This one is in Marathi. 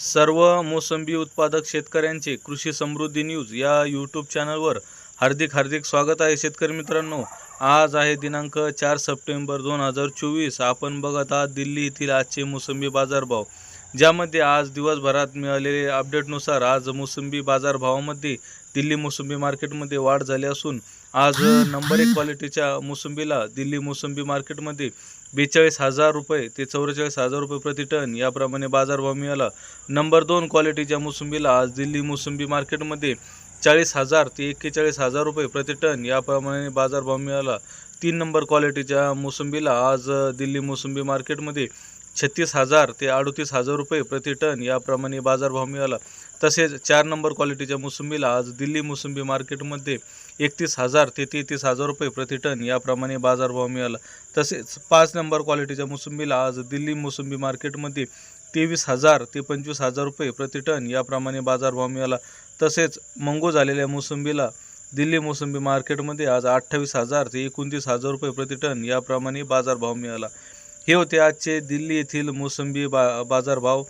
सर्व मोसंबी उत्पादक शेतकऱ्यांचे कृषी समृद्धी न्यूज या यूट्यूब चॅनलवर हार्दिक हार्दिक स्वागत आहे शेतकरी मित्रांनो. आज आहे दिनांक चार सप्टेंबर दोन हजार चोवीस. आपण बघत आहात दिल्ली येथील आजचे मोसंबी बाजारभाव. ज्यामध्ये आज दिवसभरात मिळालेले अपडेटनुसार आज मोसंबी बाजारभावामध्ये दिल्ली मोसंबी मार्केटमध्ये वाढ झाली असून आज नंबर एक क्वालिटीच्या मोसंबीला दिल्ली मोसंबी मार्केटमध्ये बेचाळीस हजार रुपये ते चौवेचाळीस हजार रुपये प्रति टन याप्रमाणे बाजारभाव मिळाला. नंबर दोन क्वालिटीच्या मोसंबीला आज दिल्ली मोसंबी मार्केटमध्ये चाळीस हजार ते एक्केचाळीस हजार रुपये प्रति टन याप्रमाणे बाजारभाव मिळाला. तीन नंबर क्वालिटीच्या मोसंबीला आज दिल्ली मोसंबी मार्केटमध्ये छत्तीस हजार ते अडतीस हजार रुपये प्रति टन याप्रमाणे बाजारभाव मिळाला. तसेच चार नंबर क्वालिटीच्या मोसंबीला आज दिल्ली मोसंबी मार्केटमध्ये एकतीस हजार ते तेहतीस हजार रुपये प्रति टन याप्रमाणे बाजारभाव मिळाला. तसेच पाच नंबर क्वालिटीच्या मोसंबीला आज दिल्ली मोसंबी मार्केटमध्ये तेवीस हजार ते पंचवीस हजार रुपये प्रति टन याप्रमाणे बाजारभाव मिळाला. तसेच मंगो झालेल्या मोसंबीला दिल्ली मोसंबी मार्केटमध्ये आज अठ्ठावीस हजार ते एकोणतीस हजार रुपये प्रति टन याप्रमाणे बाजारभाव मिळाला. हे होते आजचे दिल्ली येथील मोसंबी बा बाजारभाव.